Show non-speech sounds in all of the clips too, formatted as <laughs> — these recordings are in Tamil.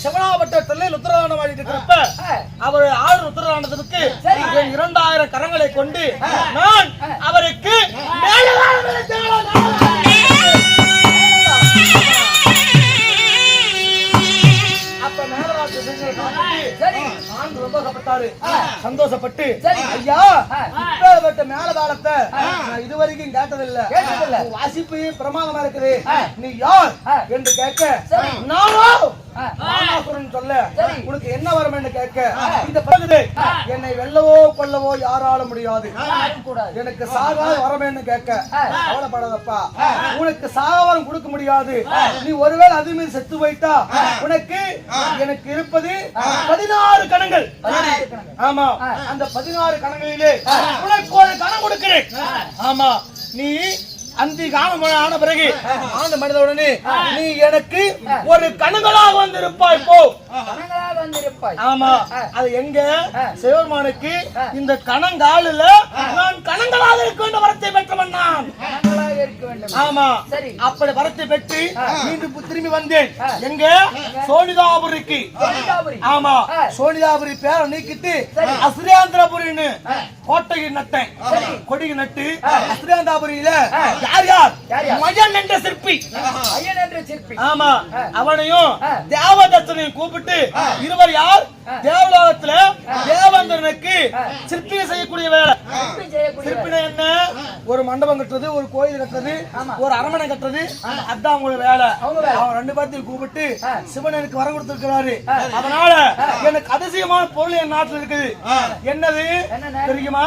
சிவனாபட்டத்தில் உத்தரவாதம் வாங்கிட்டு இருக்கிறப்ப அவர் ஆறு உத்தரவாதத்திற்கு என் இரண்டாயிரம் கரங்களை கொண்டு நான் அவருக்கு சந்தோஷப்பட்டு. ஐயா இப்பேற்பட்ட மேலதாளத்தை நான் இதுவரைக்கும் கேட்டதில்ல. வாசிப்பு பிரமாதமா இருக்குது? நீ யார். என்று கேட்க சரி. சொல்ல. உனக்கு என்ன வரும் என்று கேட்க இந்த பகுதி என்னை வெல்லவோ கொல்லவோ யாரால முடியாது. எனக்கு சாகாத வரமேன்னு கேட்க. கவலைப்படாதப்பா. உனக்கு சாகவரம் கொடுக்க முடியாது. நீ ஒருவேளை அது மீறி செத்து போயிட்டா உனக்கு எனக்கு இருப்பது பதினாறு கணங்கள். ஆமா. அந்த பதினாறு கணங்களிலே உனக்கு ஒரு கணம் கொடுக்கிறேன். ஆமா. நீ அந்தி காலம் ஆன பிறகு ஆண்டு மனிதவுடனே நீ எனக்கு ஒரு கணுகளாக வந்திருப்பாய் போ. ஆமா. அது எங்க? ஆ. இந்த கணங்காலில நான் கணங்களாக இருக்க வேண்டிய வரத்தை பெற்றவன் நான் இருக்க வேண்டும் ஆமா சரி. அப்படி வரத்தை பெற்று. மீண்டும் திரும்பி வந்தேன். எங்க சோனிதாபுரிக்கு சோனிதாபுரி. ஆமா. சோனிதாபுரி பேரை நீக்கிட்டு சரி. அசுரேந்திரபுரின்னு. கோட்டையை நட்டேன். கொடியை நட்டு அசுரேந்திரபுரியில ஆ. யார் யார்? மகன் என்ற சிற்பி ஐயன் என்ற சிற்பி ஆமா. அவனையும். தேவதத்தனையும் கூப்பிட்டு இருவர் யார் தேவலோகத்துல தேவேந்திரனுக்கு ஆ. சிற்பி செய்யக்கூடிய வேலை. சிற்பினா என்ன? ஒரு மண்டபம் கட்டுறது ஒரு கோயில் கட்டுறது. ஒரு அரமனை கட்டுறது அதான் அவங்களோட வேலை. அவன் ரெண்டு பேர்த்தையும் கூப்பிட்டு. சிவன் எனக்கு வரம் கொடுத்திருக்கிறாரு. அதனால எனக்கு அதிசயமான பொருள் என் நாட்டுல இருக்குது. என்னது? தெரியுமா?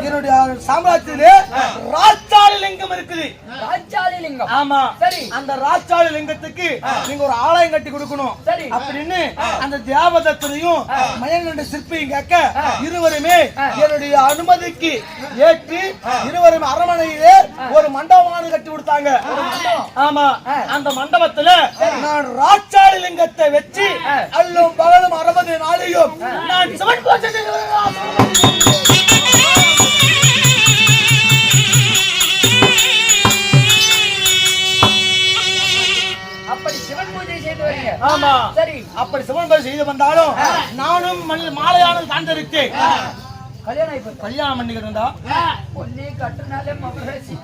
என்னுடைய சாம்ராஜ்யத்திலே ராச்சாளி லிங்கம் இருக்குது. ராஜாளி லிங்கம். ஆமா. சரி. அந்த ராச்சாளி லிங்கத்துக்கு நீங்க ஒரு ஆலயம் கட்டி கொடுக்கணும். அப்படின்னு அந்த மயங்கண்ட சிற்பியும் கேட்க இருவருமே என்னுடைய அனுமதிக்கு ஏற்று இருவரும் அரமனையிலே ஒரு மண்டபமானது கட்டி கொடுத்தாங்க. ஆமா அந்த மண்டபத்துல நான் ராச்சாளி லிங்கத்தை வச்சு அல்லும் பகலும் அறுபது நாளையும் நான் சிவன் அப்படி சிவன் பூஜை செய்து வரீங்க ஆமா. அப்படி சிவன் பூஜை செய்து வந்தாலும் நானும் மாலையானது காந்திருக்கேன் கல்யாணம் இப்ப கல்யாணம் பண்ணிக்கிட்டு இருந்தா பொண்ணே கட்டுனாலே மகராசி.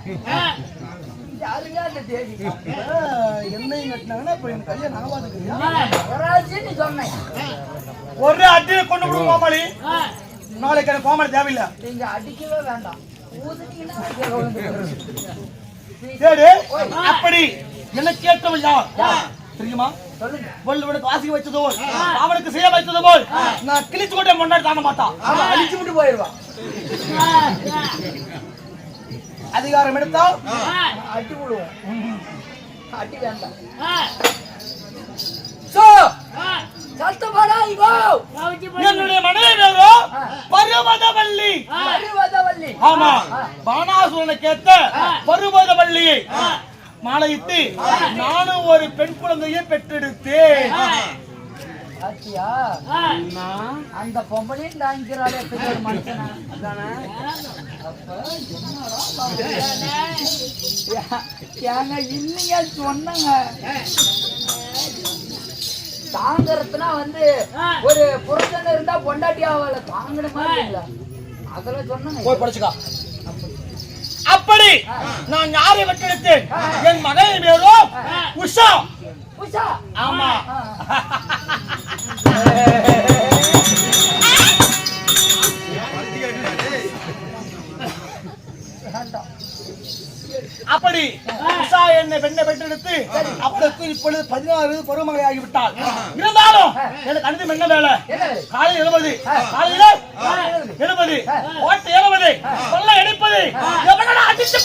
யாருங்க அந்த தேவி. அஹ், என்னையும் கட்டினாங்கன்னா இப்ப எனக்கு கல்யாணம் ஆகாதுக்குறியா மகராசி நீ சொன்னேன். ஒரு அடியில கொண்டு விடுவோம் கோமாளி. நாளைக்கு எனக்கு கோமாளி தேவையில்லை. நீங்க அடிக்கவே வேண்டாம். அப்படி. என்ன கேட்டவன் யார்? தெரியுமா? வள்ளுவனுக்கு வாசிக்க வைத்தது போல் அவனுக்கு செய்ய வைத்தது போல் நான் கிழிச்சு கொண்டே முன்னாடி தாண்ட மாட்டான். அவன் அடிச்சு விட்டு போயிடுவான். அதிகாரம் எடுத்தால் அடி விடுவோம். வேண்டாம். என்னுடைய மனைவி பருவதவல்லி அறிவதவல்லி ஆமா பானாசுரனுக்கு ஏத்த பருவதவல்லியை மாலையிட்டு நானும் ஒரு பெண் குழந்தையை பெற்றெடுத்தேன். அந்த பொம்பளையும் தாங்கிறாளே பெரிய ஒரு மனுஷனா ஏங்க இல்லையா சொன்னங்க. தாங்கறதுனா வந்து ஒரு புருஷன் இருந்தா பொண்டாட்டி ஆவால தாங்கின மாதிரி இல்ல அதுல சொன்னங்க. போய் படிச்சுக்கா. அப்படி நான் யாரை பெற்றெடுத்தேன்? இப்பொழுது பதினாறு பருவமகை ஆகிவிட்டாள். இருந்தாலும் எனக்கு கணிதம் என்ன வேலை? காலையில் எழுபது. காலையில எழுபது. ஓட்டு எழுபது. கொள்ள எடுப்பது. எவனடா அடிச்சு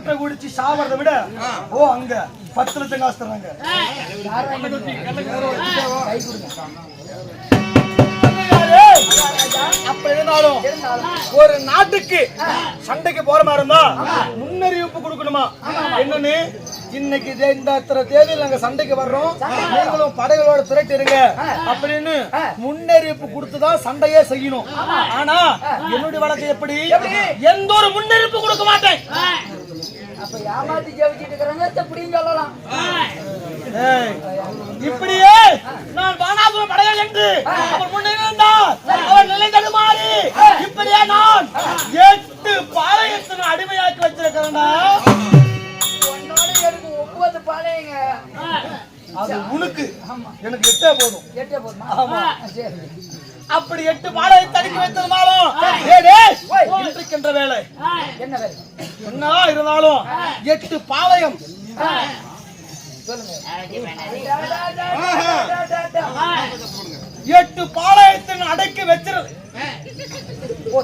ஓட்டை குடிச்சு சாவறதை விட ஓ அங்க பத்து லட்சம் காசு தர்றாங்க. ஒரு நாட்டுக்கு சண்டைக்கு போற மாதிரி இருந்தா முன்னறிவிப்பு கொடுக்கணுமா? என்னன்னு இன்னைக்கு இந்த இத்தனை தேதியில் நாங்க சண்டைக்கு வர்றோம். நீங்களும் படைகளோட திரட்டிருங்க அப்படின்னு முன்னறிவிப்பு கொடுத்துதான் சண்டையே செய்யணும். ஆனா என்னுடைய வழக்கு எப்படி? எந்த ஒரு முன்னறிவிப்பு கொடுக்க மாட்டேன். அப்ப ஏமாத்தி ஜெயிச்சிட்டு இருக்கிறாங்க எப்படின்னு சொல்லலாம். இப்படியே நான் பானாசுர படைகள் என்று அவர் முன்னிருந்தார் அவர் நிலை தடுமாறி இப்படியே நான் எட்டு பாளையத்தின் அடிமையாக்கி வச்சிருக்கிறேன்டா. உன்னோட எனக்கு ஒன்பது பாளையங்க. அது உனக்கு. எனக்கு எட்டே போதும். எட்டே போதுமா? ஆமா. சரி. அப்படி எட்டு பாளையத்தை அடுக்கி வைத்திருந்தாலும் இன்றைக்கின்ற வேலை. என்ன வேலை? என்ன இருந்தாலும் எட்டு பாளையம். எட்டு பாளையத்தின் அடக்கி வச்சிருது ஓ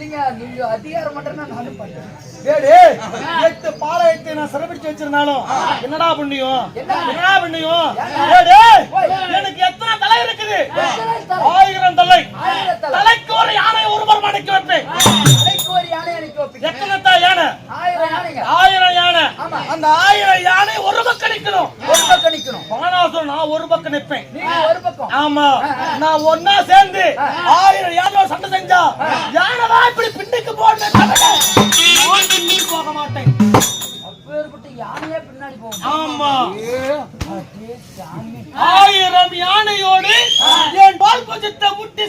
நீங்க அதிகாரம் மட்டும் நானும் பண்றேன். எட்டு பாளையத்தை நான் சிறப்பிடிச்சு வச்சிருந்தாலும் என்னடா பண்ணியும்? என்னடா பண்ணியும்? எனக்கு எத்தனை தலை இருக்குது? ஆயிரம் தலை. தலைக்கு ஒரு யானை ஒருவர் மடக்கி வைப்பேன். எத்தனை தான் யானை? ஆயிரம் யானை. அந்த ஆயிரம் யானை ஒரு பக்கம் நிக்கணும். ஒரு பக்கம் நிக்கணும். பானாசுரம் நான் ஒரு பக்கம் நிப்பேன். நீங்க ஒரு பக்கம். ஆமா. நான் ஒன்னா சேர்ந்து ஆயிரம் யானை சண்டை செஞ்சா யானை தான் இப்படி பின்னுக்கு போடுறேன் போக மாட்டேன். அப்பேற்பட்ட யானையே பின்னாடி போகும். ஆமா. ஆயிரம் யானையோடு என் பால் கொஞ்சத்தை முட்டி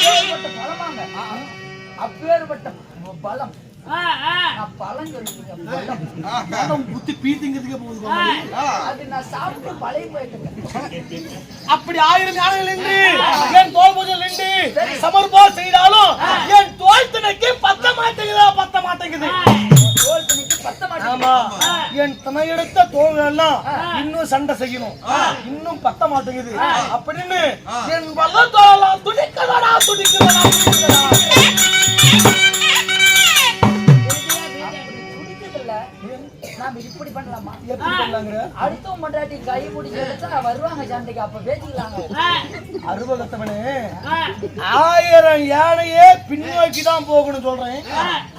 அப்பேற்பட்ட பலமாங்க. அப்பேற்பட்ட பலம். அப்படி ஆயிரம் யானைகள் நின்று என் தோல் பூஜை நின்று சமர்ப்பா செய்தாலும் என் தோல் திணைக்கு பத்த மாட்டேங்குதா? பத்த மாட்டேங்குது. தோல் துணிக்கு பத்த மாட்டேன் ஆமா. என் துணையெடுத்த தோள்கள் எல்லாம் இன்னும் சண்டை செய்யணும். இன்னும் பத்த மாட்டேங்குது. அப்படின்னு என் வல்ல தோலாம் துடிக்கதடா துடிக்கதடா துடிக்கதடா. நாம இப்படி பண்ணலாமா? எப்படி பண்ணலாங்கிற? அடுத்தவன் மண்டாட்டி கை பிடிச்சி வருவாங்க சண்டைக்கு அப்ப பேசிக்கலாங்க. அறுபகத்தவனே ஆயிரம் யானையே பின்னோக்கி தான் போகணும் சொல்றேன்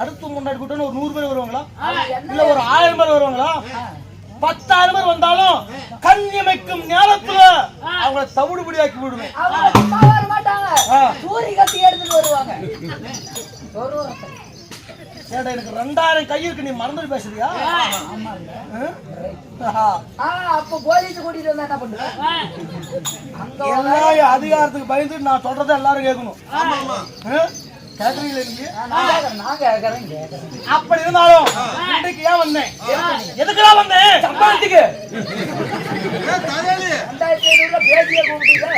அடுத்து முன்னாடி கூட்டணும் ஒரு நூறு பேர் வருவாங்களா? இல்ல ஒரு ஆயிரம் பேர் வருவாங்களா? பத்தாயிரம் பேர் வந்தாலும் கண் இமைக்கும் நேரத்துல அவங்கள தவிடுபடியாக்கி விடுவேன். தூரி கட்டி எடுத்துட்டு வருவாங்க. ஏடா எனக்கு ரெண்டாயிரம் கை இருக்கு நீ மறந்துட்டு பேசுறியா? அப்ப போலீஸ் கூட்டிட்டு வந்தா என்ன பண்ணுவேன் அங்க எல்லாம் அதிகாரத்துக்கு பயந்து நான் சொல்றதை எல்லாரும் கேட்கணும். ஆ? கேக்குறீங்களா நீங்க அப்படி இருந்தாலும் ஏன் வந்தேன்? எதுக்குடா வந்தேன்? சம்பாதிக்கு ரெண்டாயிரத்தி ஐநூறுல பேசிய கூப்பிட்டு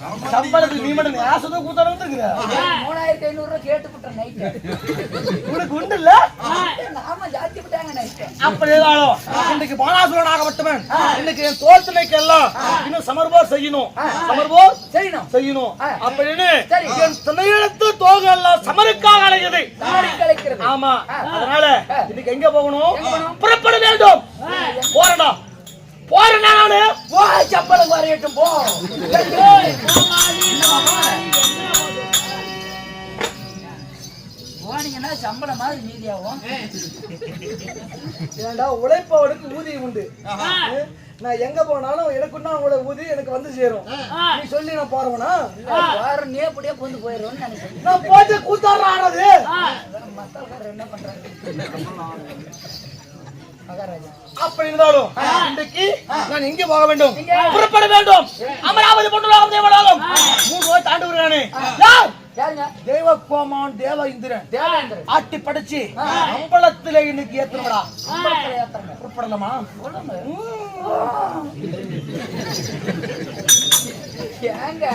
சம்பளத்துக்கு நீ மட்டும் கூத்தாரம் வந்துருக்குற மூணாயிரத்தி ஐநூறு ரூபாய் கேட்டு விட்டேன் நைட்டு உனக்கு உண்டு இல்ல? நாம ஜாத்தி விட்டாங்க நைட்டு அப்படி இருந்தாலும் இன்னைக்கு பானாசுரன் ஆகப்பட்டவன் இன்னைக்கு என் தோற்றனைக்கு எல்லாம் இன்னும் சமர்போர் செய்யணும். சமர்போர் செய்யணும். செய்யணும். அப்படின்னு சரி. என் துணையெழுத்து தோக எல்லாம் சமருக்காக கலைக்கிறது. ஆமா. அதனால இன்னைக்கு எங்க போகணும்? புறப்பட வேண்டும். போறடா. போறேன்னா நானு? போ சம்பளம் வரையட்டும் போ. போனீங்கன்னா சம்பளம் மாதிரி மீதியாகும். ஏண்டா உழைப்பவனுக்கு ஊதியம் உண்டு. நான் எங்க போனாலும் எனக்குன்னா அவங்களோட ஊதியம் எனக்கு வந்து சேரும். நீ சொல்லி நான் போறவனா வேற நீ அப்படியே கொண்டு போயிடுவோம்னு நினைக்கிறேன். நான் போட்டு கூத்தாடுறானது மக்கள்காரர் என்ன பண்றாங்க? அப்படி இருந்தாலும் இன்றைக்கு நான் எங்கே போக வேண்டும். புறப்பட வேண்டும். அமராவதி பொண்ணுலாகும் தேவனாகும் மூணு ரூபாய் தாண்டு வருகிறானே யார்? தேவ கோமான் தேவ இந்திரன் தேவேந்திரன். ஆட்டி படைச்சு அம்பலத்திலே இன்னைக்கு புறப்படலாமா? ஏங்க.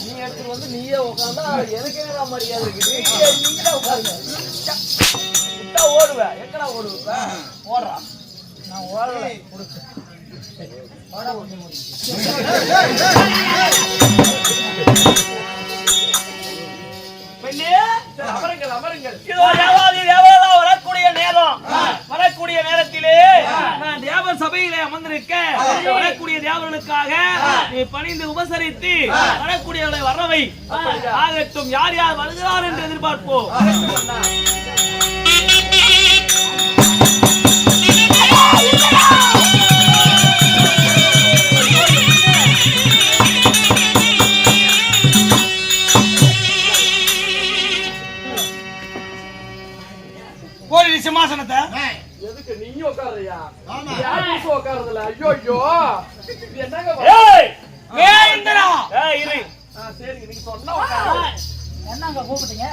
நீ எடுத்துட்டு வந்து நீயே உட்காந்தா எனக்கு என்ன மரியாதை இருக்குது நீங்களே உட்காருங்க விட்டா ஓடுவேன் எங்கடா ஓடுவேன் ஓடுறா நான் ஓடுறேன் பெண்ணே சரி, அமருங்கள் அமருங்கள் இதோ தேவாதி தேவரெல்லாம் வரக்கூடிய நேரம் வரக்கூடிய நேரத்திலே நான் தேவ சபையிலே அமர்ந்திருக்க வரக்கூடிய தேவர்களுக்காக நீ பணிந்து உபசரித்து வரக்கூடியவர்களை வரவை. ஆகட்டும் யார் யார் வருகிறார் என்று எதிர்பார்ப்போம். உட்காருறியா? யாரும் உட்காருதுல ஐயோ ஐயோ. இது என்னங்க இரு. சரி நீங்க சொன்னா. என்னங்க கூப்பிட்டீங்க?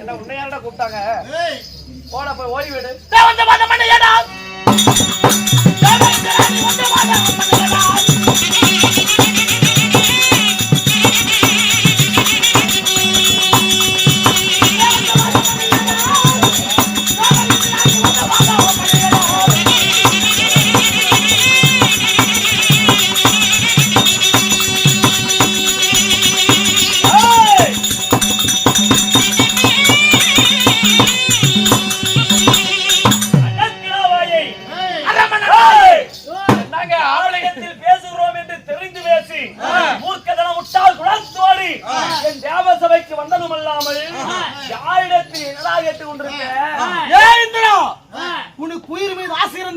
என்ன உன்னை யாரடா கூப்பிட்டாங்க? போடா போய் ஓடி விடு. ஏய்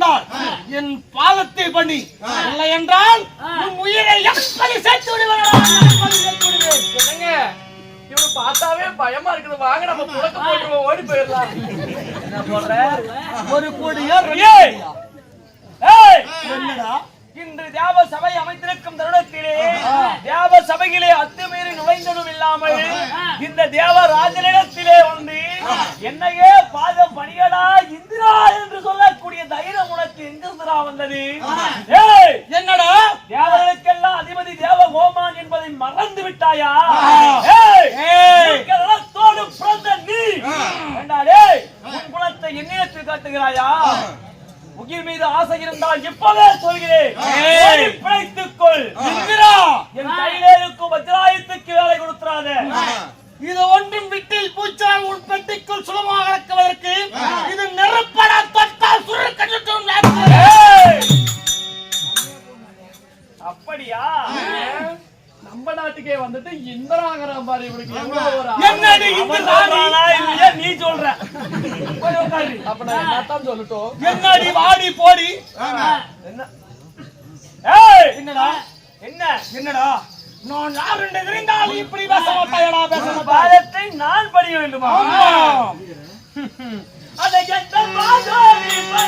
இருந்தால் என் பாதத்தை பண்ணி இல்லை என்றால் உன் உயிரை எப்படி சேர்த்து விடுவேன்? இவனு பார்த்தாவே பயமா இருக்குது. வாங்க நம்ம புழக்க போட்டுருவோம் ஓடி போயிடலாம். என்ன சொல்ற? ஒரு கோடியா! என்னடா? இன்று தேவ சபை அமைத்திருக்கும் தருணத்திலே தேவ சபையிலே அத்துமீறி நுழைந்ததும் இல்லாமல் இந்த தேவராஜனிடத்திலே வந்து என்னையே பாதம் பணியடா இந்திரா என்று சொல்லக்கூடிய தைரியம் உனக்கு எங்கிருந்துடா வந்தது. ஏய்! என்னடா? தேவர்களுக்கெல்லாம் அதிபதி தேவ கோமான் என்பதை மறந்து விட்டாயா? பிறந்த நீ. உன் குணத்தை என்னிடத்தில் காட்டுகிறாயா? உயிர் மீது ஆசை இருந்தால் இப்பவே சொல்கிறேன். பிழைத்துக் கொள் என் கையிலே இருக்கும் வஜ்ராயத்துக்கு வேலை கொடுத்துறாத. இது ஒன்றும் விட்டில் பூச்சால் உன் பெட்டிக்குள் சுலமாக இறக்குவதற்கு இது நெருப்படா தொட்டால் சுருக்கட்டும் சொல்லட்டும் என்னடி வாடி போடி? என்ன? ஏய்! என்னடா? என்ன? என்னடா? நான் யார் என்று தெரிந்தால் இப்படி பேச மாட்டாயடா பேச பாதத்தை நான் படிய வேண்டுமா. <laughs> அதை எந்த